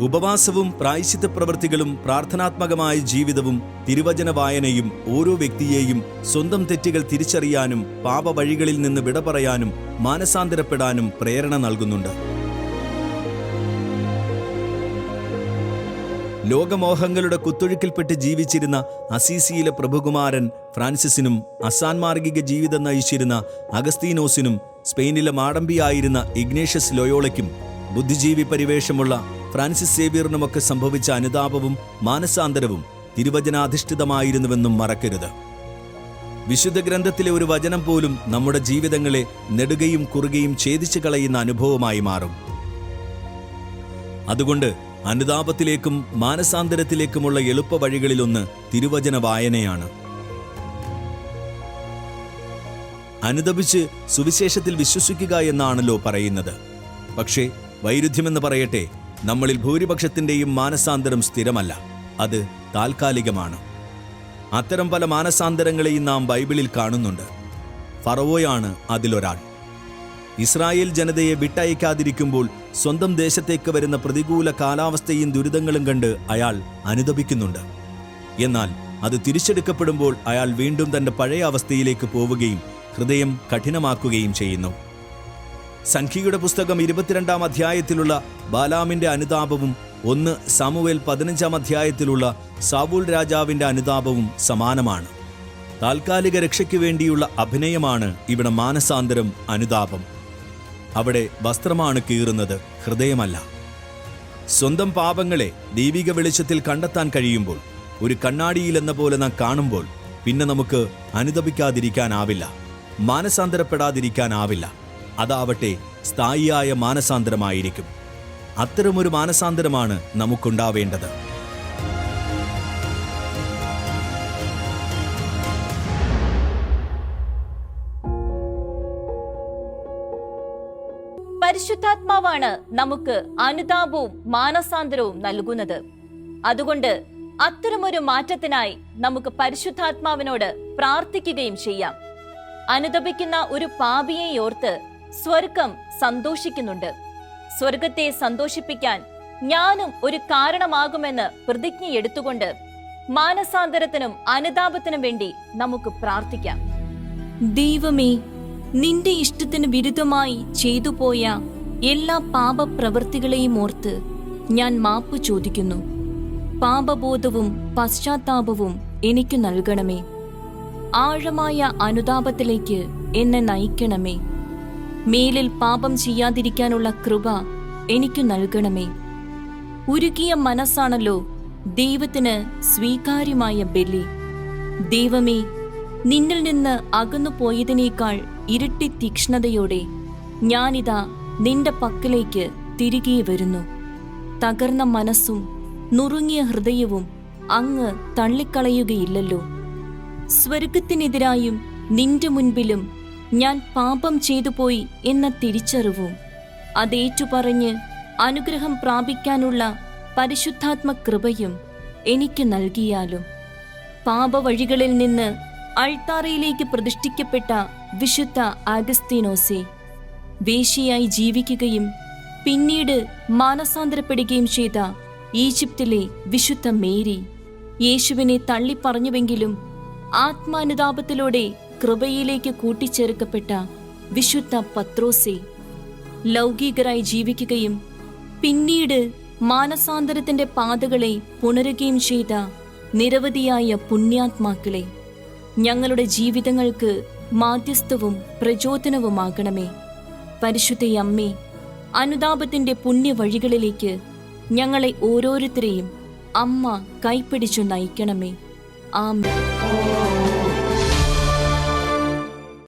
ഉപവാസവും പ്രായശ്ചിത്ത പ്രവൃത്തികളും പ്രാർത്ഥനാത്മകമായ ജീവിതവും തിരുവചന വായനയും ഓരോ വ്യക്തിയെയും സ്വന്തം തെറ്റുകൾ തിരിച്ചറിയാനും പാപവഴികളിൽ നിന്ന് വിട പറയാനും മാനസാന്തരപ്പെടാനും പ്രേരണ നൽകുന്നുണ്ട്. ലോകമോഹങ്ങളുടെ കുത്തൊഴുക്കിൽപ്പെട്ട് ജീവിച്ചിരുന്ന അസീസിയിലെ പ്രഭുകുമാരൻ ഫ്രാൻസിസിനും അസാൻമാർഗിക ജീവിതം നയിച്ചിരുന്ന അഗസ്തീനോസിനും സ്പെയിനിലെ മാടമ്പിയായിരുന്ന ഇഗ്നേഷ്യസ് ലോയോളയ്ക്കും ബുദ്ധിജീവി പരിവേഷമുള്ള ഫ്രാൻസിസ് സേവിയറിനുമൊക്കെ സംഭവിച്ച അനുതാപവും മാനസാന്തരവും തിരുവചനാധിഷ്ഠിതമായിരുന്നുവെന്നും മറക്കരുത്. വിശുദ്ധ ഗ്രന്ഥത്തിലെ ഒരു വചനം പോലും നമ്മുടെ ജീവിതങ്ങളെ നെടുകയും കുറുകയും ഛേദിച്ചു കളയുന്ന അനുഭവമായി മാറും. അതുകൊണ്ട് അനുതാപത്തിലേക്കും മാനസാന്തരത്തിലേക്കുമുള്ള എളുപ്പ വഴികളിലൊന്ന് തിരുവചന വായനയാണ്. അനുദപിച്ച് സുവിശേഷത്തിൽ വിശ്വസിക്കുക എന്നാണല്ലോ പറയുന്നത്. പക്ഷേ വൈരുദ്ധ്യമെന്ന് പറയട്ടെ നമ്മളിൽ ഭൂരിപക്ഷത്തിന്റെയും മാനസാന്തരം സ്ഥിരമല്ല അത് താൽക്കാലികമാണ്. അത്തരം പല മാനസാന്തരങ്ങളെയും നാം ബൈബിളിൽ കാണുന്നുണ്ട്. ഫറവോയാണ് അതിലൊരാൾ. ഇസ്രായേൽ ജനതയെ വിട്ടയക്കാതിരിക്കുമ്പോൾ സ്വന്തം ദേശത്തേക്ക് വരുന്ന പ്രതികൂല കാലാവസ്ഥയും ദുരിതങ്ങളും കണ്ട് അയാൾ അനുദപിക്കുന്നുണ്ട്. എന്നാൽ അത് തിരിച്ചെടുക്കപ്പെടുമ്പോൾ അയാൾ വീണ്ടും തന്റെ പഴയ അവസ്ഥയിലേക്ക് പോവുകയും ഹൃദയം കഠിനമാക്കുകയും ചെയ്യുന്നു. സംഖ്യയുടെ പുസ്തകം ഇരുപത്തിരണ്ടാം അധ്യായത്തിലുള്ള ബാലാമിന്റെ അനുതാപവും ഒന്ന് സാമുവേൽ പതിനഞ്ചാം അധ്യായത്തിലുള്ള സാവൂൽ രാജാവിന്റെ അനുതാപവും സമാനമാണ്. താൽക്കാലിക രക്ഷയ്ക്ക് വേണ്ടിയുള്ള അഭിനയമാണ് ഇവിടെ മാനസാന്തരം അനുതാപം. അവിടെ വസ്ത്രമാണ് കീറുന്നത് ഹൃദയമല്ല. സ്വന്തം പാപങ്ങളെ ദൈവിക വെളിച്ചത്തിൽ കണ്ടെത്താൻ കഴിയുമ്പോൾ ഒരു കണ്ണാടിയിൽ എന്ന പോലെ നാം കാണുമ്പോൾ പിന്നെ നമുക്ക് അനുദപിക്കാതിരിക്കാനാവില്ല മാനസാന്തരപ്പെടാതിരിക്കാനാവില്ല. അതാവട്ടെ സ്ഥായിയായ മാനസാന്തരമായിരിക്കും. അത്തരമൊരു മാനസാന്തരമാണ് നമുക്കുണ്ടാവേണ്ടത്. പരിശുദ്ധാത്മാവാണ് നമുക്ക് അനുതാപവും മാനസാന്തരവും നൽകുന്നത്. അതുകൊണ്ട് അത്തരമൊരു മാറ്റത്തിനായി നമുക്ക് പരിശുദ്ധാത്മാവിനോട് പ്രാർത്ഥിക്കുകയും ചെയ്യാം. അനുദപിക്കുന്ന ഒരു പാപിയെ ഓർത്ത് സ്വർഗം സന്തോഷിക്കുന്നുണ്ട്. സ്വർഗത്തെ സന്തോഷിപ്പിക്കാൻ ഞാനും ഒരു കാരണമാകുമെന്ന് പ്രതിജ്ഞയെടുത്തുകൊണ്ട് മാനസാന്തരത്തിനും അനുതാപത്തിനും വേണ്ടി നമുക്ക് പ്രാർത്ഥിക്കാം. ദൈവമേ നിന്റെ ഇഷ്ടത്തിന് വിരുദ്ധമായി ചെയ്തു പോയ എല്ലാ പാപപ്രവൃത്തികളെയും ഓർത്ത് ഞാൻ മാപ്പ് ചോദിക്കുന്നു. പാപബോധവും പശ്ചാത്താപവും എനിക്ക് നൽകണമേ. ആഴമായ അനുതാപത്തിലേക്ക് എന്നെ നയിക്കണമേ. മേലിൽ പാപം ചെയ്യാതിരിക്കാനുള്ള കൃപ എനിക്ക് നൽകണമേ. ഉരുകിയ മനസ്സാണല്ലോ ദൈവത്തിന് സ്വീകാര്യമായ ബലി. ദൈവമേ നിന്നിൽ നിന്ന് അകന്നു പോയതിനേക്കാൾ ഇരട്ടി തീക്ഷ്ണതയോടെ ഞാനിതാ നിന്റെ പക്കലേക്ക് തിരികെ വരുന്നു. തകർന്ന മനസ്സും നുറുങ്ങിയ ഹൃദയവും അങ്ങ് തള്ളിക്കളയുകയില്ലല്ലോ. സ്വർഗത്തിനെതിരായും നിന്റെ മുൻപിലും ഞാൻ പാപം ചെയ്തു പോയി എന്ന തിരിച്ചറിവും. അതേറ്റുപറഞ്ഞ് അനുഗ്രഹം പ്രാപിക്കാനുള്ള പരിശുദ്ധാത്മ കൃപയും എനിക്ക് നൽകിയാലും. പാപവഴികളിൽ നിന്ന് അൾത്താറയിലേക്ക് പ്രതിഷ്ഠിക്കപ്പെട്ട വിശുദ്ധ ആഗസ്തീനോസെ വേശിയായി ജീവിക്കുകയും പിന്നീട് മാനസാന്തരപ്പെടുകയും ചെയ്ത ഈജിപ്തിലെ വിശുദ്ധ മേരി യേശുവിനെ തള്ളിപ്പറഞ്ഞുവെങ്കിലും ആത്മാനുതാപത്തിലൂടെ കൃപയിലേക്ക് കൂട്ടിച്ചേർക്കപ്പെട്ട വിശുദ്ധ പത്രോസെ ലൗകികരായി ജീവിക്കുകയും പിന്നീട് മാനസാന്തരത്തിന്റെ പാതകളെ പുണരുകയും ചെയ്ത നിരവധിയായ പുണ്യാത്മാക്കളെ ഞങ്ങളുടെ ജീവിതങ്ങൾക്ക് മാധ്യസ്ഥവും പ്രചോദനവുമാകണമേ. പരിശുദ്ധ അമ്മേ അനുതാപത്തിന്റെ പുണ്യവഴികളിലേക്ക് ഞങ്ങളെ ഓരോരുത്തരെയും അമ്മ കൈപ്പിടിച്ചു നയിക്കണമേ. ആമേ